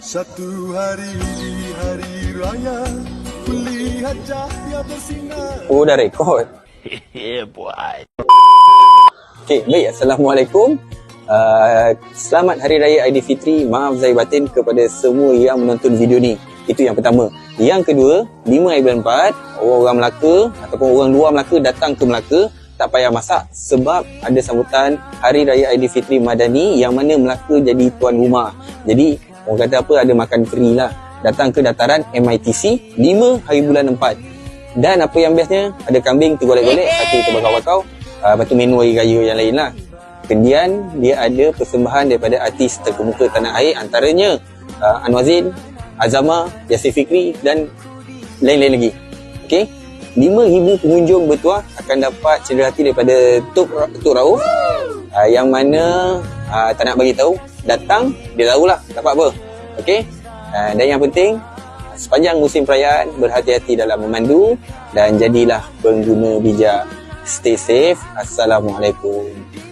Satu hari di hari raya Kulihat cahaya bersinar. Oh dah rekod? Yeah, boy. Okay baik. Assalamualaikum. Uh, Selamat Hari Raya Aidilfitri. Maaf Zahir Batin kepada semua yang menonton video ni. Itu yang pertama. Yang kedua 5 hari bulan 4 Orang Melaka Ataupun orang luar Melaka datang ke Melaka tak payah masak sebab ada sambutan Hari Raya Aidilfitri Madani yang mana Melaka jadi tuan rumah. Jadi orang kata apa ada makan free lah. Datang ke dataran MITC 5 hari bulan 4. Dan apa yang bestnya ada kambing tergolek-golek, sate terbakar-bakar, uh, lepas tu menu hari raya yang lain lah. Kemudian dia ada persembahan daripada artis terkemuka tanah air antaranya uh, Anwar Zain, Azama, Yasir Fikri dan lain-lain lagi. Okay? 5,000 pengunjung bertuah akan dapat cenderati daripada Tok, Tok Rauf uh, yang mana uh, tak nak bagi tahu datang dia tahulah dapat apa okey? Uh, dan yang penting sepanjang musim perayaan berhati-hati dalam memandu dan jadilah pengguna bijak. Stay safe. Assalamualaikum